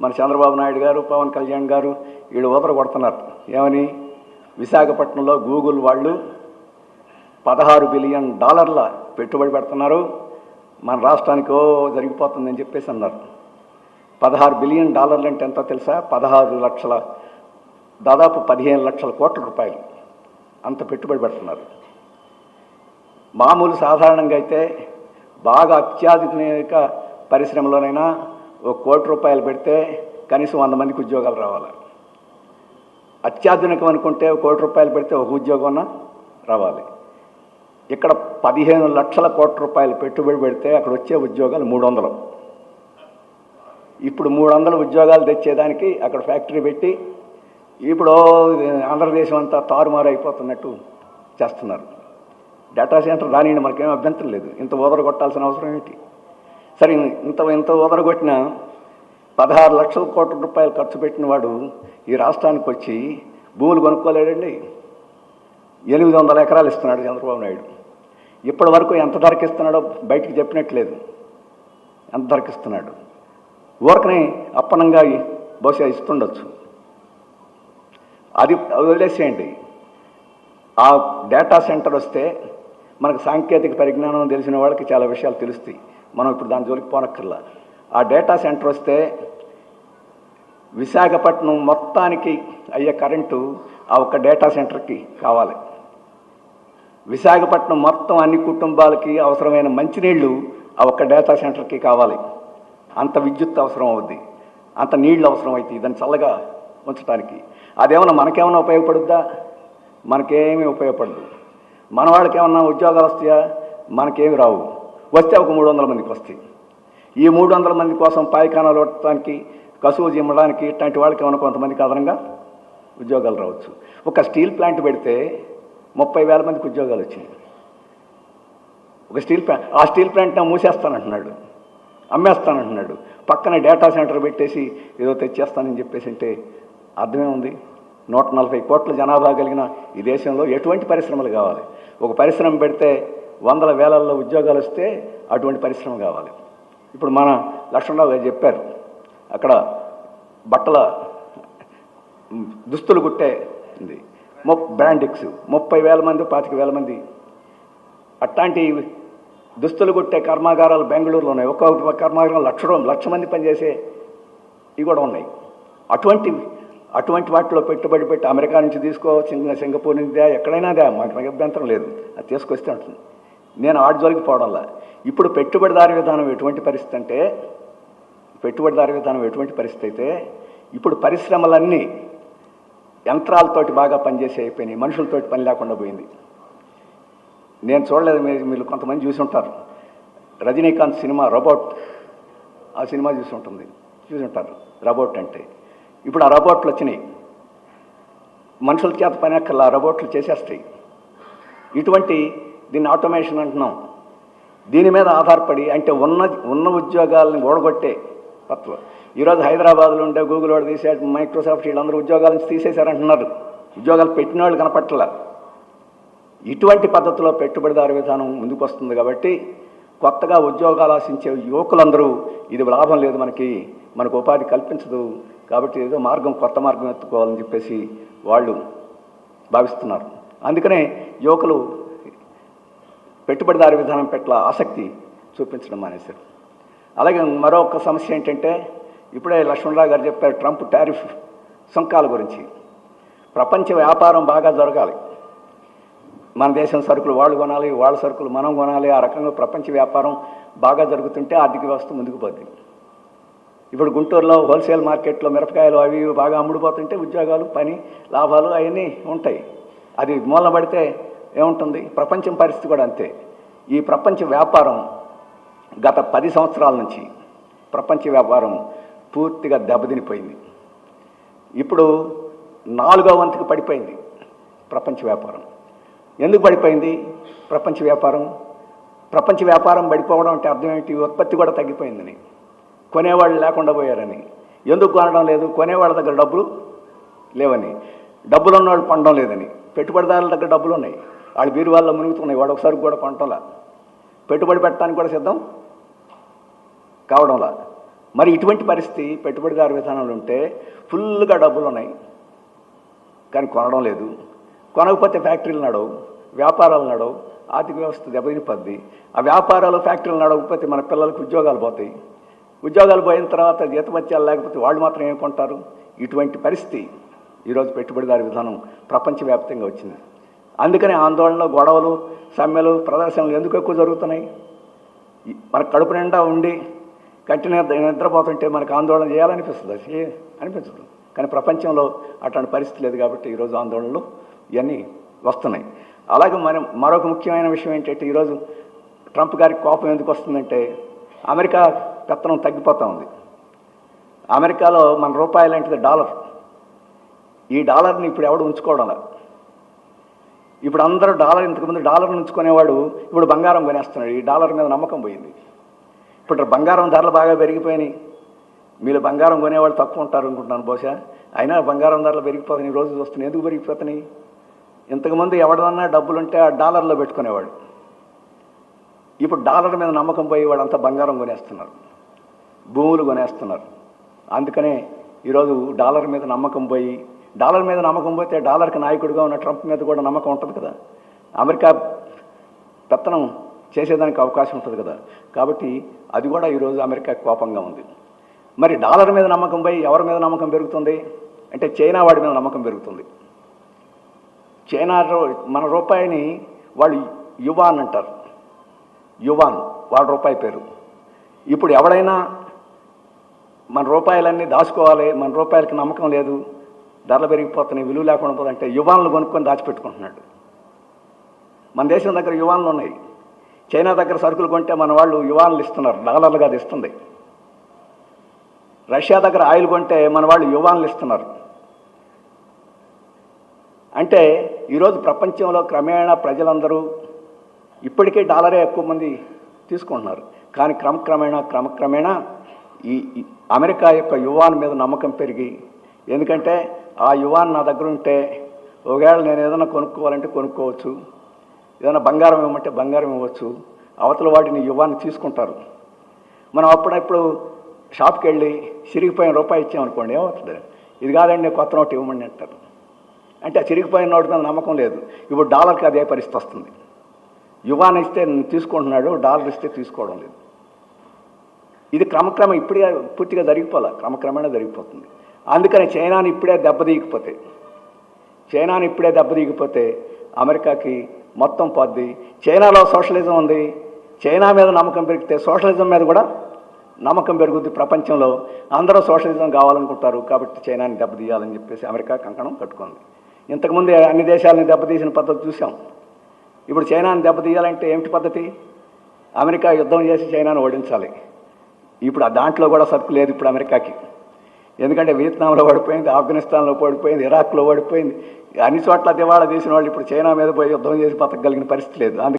మన చంద్రబాబు నాయుడు గారు పవన్ కళ్యాణ్ గారు వీళ్ళు ఊపర కొడుతున్నారు. ఏమని? విశాఖపట్నంలో గూగుల్ వాళ్ళు పదహారు బిలియన్ డాలర్ల పెట్టుబడి పెడుతున్నారు. మన రాష్ట్రానికి ఓ జరిగిపోతుందని చెప్పేసి అన్నారు. పదహారు బిలియన్ డాలర్లు అంటే ఎంతో తెలుసా? పదహారు లక్షల దాదాపు పదిహేను లక్షల కోట్ల రూపాయలు అంత పెట్టుబడి పెడుతున్నారు. మామూలు సాధారణంగా అయితే బాగా అత్యాధునిక పరిశ్రమలోనైనా ఒక కోటి రూపాయలు పెడితే కనీసం వంద మందికి ఉద్యోగాలు రావాలి? అత్యాధునికం అనుకుంటే ఒక కోటి రూపాయలు పెడితే ఒక ఉద్యోగం రావాలి. ఇక్కడ పదిహేను లక్షల కోట్ల రూపాయలు పెట్టుబడి పెడితే అక్కడ వచ్చే ఉద్యోగాలు మూడు వందలు ఇప్పుడు మూడు వందల ఉద్యోగాలు తెచ్చేదానికి అక్కడ ఫ్యాక్టరీ పెట్టి ఇప్పుడు ఆంధ్రదేశం అంతా తారుమారు అయిపోతున్నట్టు చేస్తున్నారు. డేటా సెంటర్ రానియండి మనకేం అభ్యంతరం లేదు. ఇంత ఓదర కొట్టాల్సిన అవసరం ఏంటి? సరే ఇంత ఇంత ఓదర కొట్టిన పదహారు లక్షల కోట్ల రూపాయలు ఖర్చు పెట్టిన వాడు ఈ రాష్ట్రానికి వచ్చి భూములు కొనుక్కోలేడండి. ఎనిమిది వందల ఎకరాలు ఇస్తున్నాడు చంద్రబాబు నాయుడు. ఇప్పటి వరకు ఎంత ధరకి ఇస్తున్నాడో బయటికి చెప్పినట్లేదు. ఎంత ధరకి ఇస్తున్నాడు ఊరకనే అప్పనంగా బహుశా ఇస్తుండొచ్చు. అది అది వదిలేసేయండి. ఆ డేటా సెంటర్ వస్తే మనకు సాంకేతిక పరిజ్ఞానం తెలిసిన వాళ్ళకి చాలా విషయాలు తెలుస్తాయి. మనం ఇప్పుడు దాని జోలికి పోనక్కర్లా. ఆ డేటా సెంటర్ వస్తే విశాఖపట్నం మొత్తానికి అయ్యే కరెంటు ఆ ఒక్క డేటా సెంటర్కి కావాలి. విశాఖపట్నం మొత్తం అన్ని కుటుంబాలకి అవసరమైన మంచినీళ్ళు ఆ ఒక్క డేటా సెంటర్కి కావాలి. అంత విద్యుత్ అవసరం అవుద్ది. అంత నీళ్ళు అవసరం అవుతాయి దాన్ని చల్లగా ఉంచడానికి అదేమన్నా మనకేమన్నా ఉపయోగపడుద్దా? మనకేమీ ఉపయోగపడదు. మన వాళ్ళకి ఏమన్నా ఉద్యోగాలు వస్తాయా? మనకేమి రావు. వస్తే ఒక మూడు వందల మందికి వస్తాయి. ఈ మూడు వందల మంది కోసం పాయిఖానాలు ఉండటానికి కసువు జిమ్మడానికి ఇట్లాంటి వాళ్ళకి ఏమైనా కొంతమందికి అదనంగా ఉద్యోగాలు రావచ్చు. ఒక స్టీల్ ప్లాంట్ పెడితే ముప్పై వేల మందికి ఉద్యోగాలు వచ్చినాయి ఒక స్టీల్ ప్లాంట్ ఆ స్టీల్ ప్లాంట్ని మూసేస్తానంటున్నాడు. అమ్మేస్తానంటున్నాడు. పక్కన డేటా సెంటర్ పెట్టేసి ఏదో తెచ్చేస్తానని చెప్పేసి అంటే అర్థమే ఉంది. నూట నలభై కోట్ల జనాభా కలిగిన ఈ దేశంలో ఎటువంటి పరిశ్రమలు కావాలి? ఒక పరిశ్రమ పెడితే వందల వేలల్లో ఉద్యోగాలు వస్తే అటువంటి పరిశ్రమ కావాలి. ఇప్పుడు మన లక్ష్మణరావు గారు చెప్పారు అక్కడ బట్టల దుస్తులు కుట్టే ఉంది. బ్రాండిక్స్ ముప్పై వేల మంది పాతిక వేల మంది. అట్లాంటి దుస్తులు కుట్టే కర్మాగారాలు బెంగళూరులో ఉన్నాయి. ఒక్కొక్క కర్మాగారం లక్ష లక్ష మంది పనిచేసే ఇవి కూడా ఉన్నాయి. అటువంటి అటువంటి వాటిలో పెట్టుబడి పెట్టి అమెరికా నుంచి తీసుకో సింగపూర్ నుంచి ఎక్కడైనా దా మాకు అభ్యంతరం లేదు. అది తీసుకొస్తే ఉంటుంది. నేను ఆడజోలికి పోవడంలా. ఇప్పుడు పెట్టుబడిదారి విధానం ఎటువంటి పరిస్థితి అంటే పెట్టుబడిదారి విధానం ఎటువంటి పరిస్థితి అయితే ఇప్పుడు పరిశ్రమలన్నీ యంత్రాలతోటి బాగా పనిచేసి అయిపోయినాయి మనుషులతోటి పని లేకుండా పోయింది. నేను చూడలేదు మీరు మీరు కొంతమంది చూసి ఉంటారు. రజనీకాంత్ సినిమా రోబోట్ ఆ సినిమా చూసి ఉంటుంది చూసి ఉంటారు రోబోట్ అంటే. ఇప్పుడు ఆ రోబోట్లు వచ్చినాయి. మనుషుల చేత పని అక్కర్లా ఆ రోబోట్లు చేసేస్తాయి. ఇటువంటి దీన్ని ఆటోమేషన్ అంటున్నాం. దీని మీద ఆధారపడి అంటే ఉన్న ఉన్న ఉద్యోగాలను ఓడగొట్టే తత్వం. ఈరోజు హైదరాబాద్లో ఉండే గూగుల్ వాడు తీసే మైక్రోసాఫ్ట్ వీళ్ళందరూ ఉద్యోగాల నుంచి తీసేశారంటున్నారు. ఉద్యోగాలు పెట్టిన వాళ్ళు కనపట్ల. ఇటువంటి పద్ధతిలో పెట్టుబడిదారు విధానం ముందుకు వస్తుంది కాబట్టి కొత్తగా ఉద్యోగాలు ఆశించే యువకులందరూ ఇది లాభం లేదు మనకి మనకు ఉపాధి కల్పించదు కాబట్టి ఏదో మార్గం కొత్త మార్గం ఎత్తుకోవాలని చెప్పేసి వాళ్ళు భావిస్తున్నారు. అందుకనే యువకులు పెట్టుబడిదారు విధానం పట్ల ఆసక్తి చూపించడం మానేశారు. అలాగే మరొక సమస్య ఏంటంటే ఇప్పుడే లక్ష్మణరావు గారు చెప్పారు ట్రంప్ టారిఫ్ సుంకాల గురించి. ప్రపంచ వ్యాపారం బాగా జరగాలి. మన దేశం సరుకులు వాళ్ళు కొనాలి వాళ్ళ సరుకులు మనం కొనాలి ఆ రకంగా ప్రపంచ వ్యాపారం బాగా జరుగుతుంటే ఆర్థిక వ్యవస్థ ముందుకు పోద్ది. ఇప్పుడు గుంటూరులో హోల్సేల్ మార్కెట్లో మిరపకాయలు అవి ఇవి బాగా అమ్ముడుపోతుంటే ఉద్యోగాలు పని లాభాలు అవన్నీ ఉంటాయి. అది మూలన పడితే ఏముంటుంది? ప్రపంచం పరిస్థితి కూడా అంతే. ఈ ప్రపంచ వ్యాపారం గత పది సంవత్సరాల నుంచి ప్రపంచ వ్యాపారం పూర్తిగా దెబ్బతినిపోయింది. ఇప్పుడు నాలుగో వంతుకు పడిపోయింది ప్రపంచ వ్యాపారం. ఎందుకు పడిపోయింది? ప్రపంచ వ్యాపారం. ప్రపంచ వ్యాపారం పడిపోవడం అంటే అర్థం ఏంటి? ఉత్పత్తి కూడా తగ్గిపోయిందని. కొనేవాళ్ళు లేకుండా పోయారని. ఎందుకు కొనడం లేదు? కొనేవాళ్ళ దగ్గర డబ్బులు లేవని. డబ్బులు ఉన్నవాళ్ళు పండడం లేదని. పెట్టుబడిదారుల దగ్గర డబ్బులు ఉన్నాయి. వాళ్ళు బీరు వాళ్ళ మునుగుతున్నాయి. వాడు ఒకసారి కూడా కొనటంలా. పెట్టుబడి పెట్టడానికి కూడా సిద్ధం కావడంలా. మరి ఇటువంటి పరిస్థితి పెట్టుబడిదారు విధానంలో ఉంటే ఫుల్గా డబ్బులు ఉన్నాయి కానీ కొనడం లేదు. కొనకపోతే ఫ్యాక్టరీలు నడవు. వ్యాపారాలు నడవు. ఆర్థిక వ్యవస్థ దెబ్బతినిపోద్ది. ఆ వ్యాపారాలు ఫ్యాక్టరీలు నడవకపోతే మన పిల్లలకు ఉద్యోగాలు పోతాయి. ఉద్యోగాలు పోయిన తర్వాత జీతమత్యాలు లేకపోతే వాళ్ళు మాత్రం ఏం కొంటారు? ఇటువంటి పరిస్థితి ఈరోజు పెట్టుబడిదారు విధానం ప్రపంచవ్యాప్తంగా వచ్చింది. అందుకనే ఆందోళనలు గొడవలు సమ్మెలు ప్రదర్శనలు ఎందుకు ఎక్కువ జరుగుతున్నాయి? మన కడుపు నిండా ఉండి కంటి నిద్రపోతుంటే మనకు ఆందోళన చేయాలనిపిస్తుంది అది అనిపించదు. కానీ ప్రపంచంలో అట్లాంటి పరిస్థితి లేదు కాబట్టి ఈరోజు ఆందోళనలు ఇవన్నీ వస్తున్నాయి. అలాగే మనం మరొక ముఖ్యమైన విషయం ఏంటంటే ఈరోజు ట్రంప్ గారికి కోపం ఎందుకు వస్తుందంటే అమెరికా పెత్తనం తగ్గిపోతూ ఉంది. అమెరికాలో మన రూపాయి లాంటిది డాలర్. ఈ డాలర్ని ఇప్పుడు ఎవడు ఉంచుకోవడంలా ఇప్పుడు అందరూ డాలర్ ఇంతకుముందు డాలర్ ఉంచుకునేవాడు ఇప్పుడు బంగారం కొనేస్తున్నాడు. ఈ డాలర్ మీద నమ్మకం పోయింది. ఇప్పుడు బంగారం ధరలు బాగా పెరిగిపోయినాయి. మీరు బంగారం కొనేవాళ్ళు తక్కువ ఉంటారు అనుకుంటున్నాను బహుశా. అయినా బంగారం ధరలు పెరిగిపోతున్నాయి. ఈ రోజు చూస్తున్నాయి ఎందుకు పెరిగిపోతున్నాయి? ఇంతకుముందు ఎవడన్నా డబ్బులుంటే ఆ డాలర్లో పెట్టుకునేవాడు. ఇప్పుడు డాలర్ మీద నమ్మకం పోయి వాళ్ళంతా బంగారం కొనేస్తున్నారు. భూములు కొనేస్తున్నారు. అందుకనే ఈరోజు డాలర్ మీద నమ్మకం పోయి డాలర్ మీద నమ్మకం పోతే డాలర్కి నాయకుడిగా ఉన్న ట్రంప్ మీద కూడా నమ్మకం ఉంటుంది కదా. అమెరికా పెత్తనం చేసేదానికి అవకాశం ఉంటుంది కదా. కాబట్టి అది కూడా ఈరోజు అమెరికా కోపంగా ఉంది. మరి డాలర్ మీద నమ్మకం పోయి ఎవరి మీద నమ్మకం పెరుగుతుంది? అంటే చైనా వాడి మీద నమ్మకం పెరుగుతుంది. చైనా మన రూపాయిని వాళ్ళు యువాన్ అంటారు. యువాన్ వాళ్ళ రూపాయి పేరు. ఇప్పుడు ఎవడైనా మన రూపాయలన్నీ దాచుకోవాలి మన రూపాయలకి నమ్మకం లేదు ధరలు పెరిగిపోతున్నాయి విలువ లేకుండా పోతుందంటే యువాన్లు కొనుక్కొని దాచిపెట్టుకుంటున్నాడు. మన దేశం దగ్గర యువాన్లు ఉన్నాయి. చైనా దగ్గర సరుకులు కొంటే మన వాళ్ళు యువాన్లు ఇస్తున్నారు డాలర్లుగా అది ఇస్తుంది. రష్యా దగ్గర ఆయిల్ కొంటే మన వాళ్ళు యువాన్లు ఇస్తున్నారు. అంటే ఈరోజు ప్రపంచంలో క్రమేణా ప్రజలందరూ ఇప్పటికే డాలరే ఎక్కువ మంది తీసుకుంటున్నారు. కానీ క్రమక్రమేణా క్రమక్రమేణా ఈ అమెరికా యొక్క యువాన్ మీద నమ్మకం పెరిగి ఎందుకంటే ఆ యువాన్ నా దగ్గర ఉంటే ఒకవేళ నేను ఏదైనా కొనుక్కోవాలంటే కొనుక్కోవచ్చు. ఏదైనా బంగారం ఇవ్వమంటే బంగారం ఇవ్వచ్చు. అవతల వాటిని యువాన్ని తీసుకుంటారు. మనం అప్పుడప్పుడు షాప్కి వెళ్ళి చిరిగిపోయిన రూపాయి ఇచ్చామనుకోండి ఏమవుతుంది? ఇది కాదండి కొత్త నోటు ఇవ్వమని అంటారు. అంటే ఆ చిరిగిపోయిన నోటు మీద నమ్మకం లేదు. ఇప్పుడు డాలర్కి అదే పరిస్థితి వస్తుంది. యువాన్ ఇస్తే తీసుకుంటున్నాడు డాలర్ ఇస్తే తీసుకోవడం లేదు. ఇది క్రమక్రమం ఇప్పుడే పూర్తిగా జరిగిపోలే క్రమక్రమేణా జరిగిపోతుంది. అందుకని చైనాని ఇప్పుడే దెబ్బతీయకపోతే చైనాని ఇప్పుడే దెబ్బతీయకపోతే అమెరికాకి మొత్తం పోద్ది. చైనాలో సోషలిజం ఉంది. చైనా మీద నమ్మకం పెరిగితే సోషలిజం మీద కూడా నమ్మకం పెరుగుద్ది ప్రపంచంలో. అందరూ సోషలిజం కావాలనుకుంటారు కాబట్టి చైనాని దెబ్బతీయాలని చెప్పేసి అమెరికా కంకణం కట్టుకుంది. ఇంతకుముందు అన్ని దేశాలని దెబ్బతీసిన పద్ధతి చూసాం ఇప్పుడు చైనాని దెబ్బతీయాలంటే ఏమిటి పద్ధతి? అమెరికా యుద్ధం చేసి చైనాను ఓడించాలి. ఇప్పుడు ఆ దాంట్లో కూడా సరుకు లేదు ఇప్పుడు అమెరికాకి. ఎందుకంటే వియత్నాంలో పడిపోయింది ఆఫ్ఘనిస్తాన్లో పడిపోయింది ఇరాక్లో పడిపోయింది. అన్ని చోట్ల దివాళా తీసిన వాళ్ళు ఇప్పుడు చైనా మీద పోయి యుద్ధం చేసి బతకగలిగిన పరిస్థితి లేదు. అందుకే